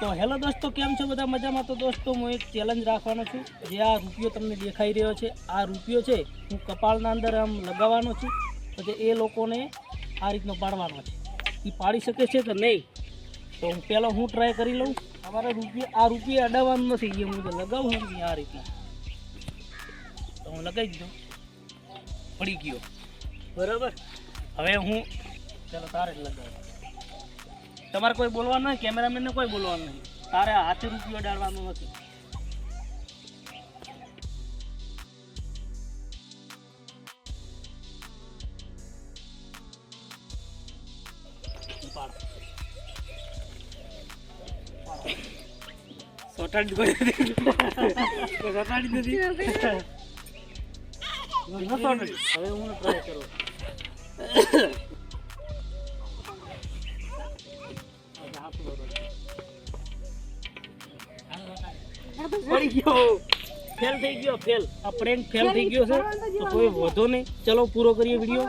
તો હેલો દોસ્તો, કેમ છો બધા મજામાં? તો દોસ્તો, હું એક ચેલેન્જ રાખવાનો છું. જે આ રૂપિયો તમને દેખાઈ રહ્યો છે. આ રૂપિયો છે, હું કપાળના અંદર આમ લગાવવાનો છું. પછી એ લોકોને આ રીતનો પાડવાનો છે. એ પાડી શકે છે કે નહીં? તો હું પહેલો હું ટ્રાય કરી લઉં. અમારે રૂપિયા, આ રૂપિયા અડાવવાનું નથી. જે હું લગાવું છું આ રીતના. તો હું લગાવી દીધો. પડી ગયો. બરાબર? હવે હું, ચાલો તારે જ લગાવ તમારે કોઈ બોલવાનું નહીં, કેમેરામેનને કોઈ બોલવાનું નહીં તારે હાથે રૂપિયો ડાળવાનો નથી. સોટાડી નથી. હવે હું ટ્રાય કરું પડી ફેલ થઈ ગયો ફેલ આ પ્રેન્ક ફેલ થઈ ગયો છે. તો કોઈ વધો નહીં. ચલો, પૂરો કરીએ વીડિયો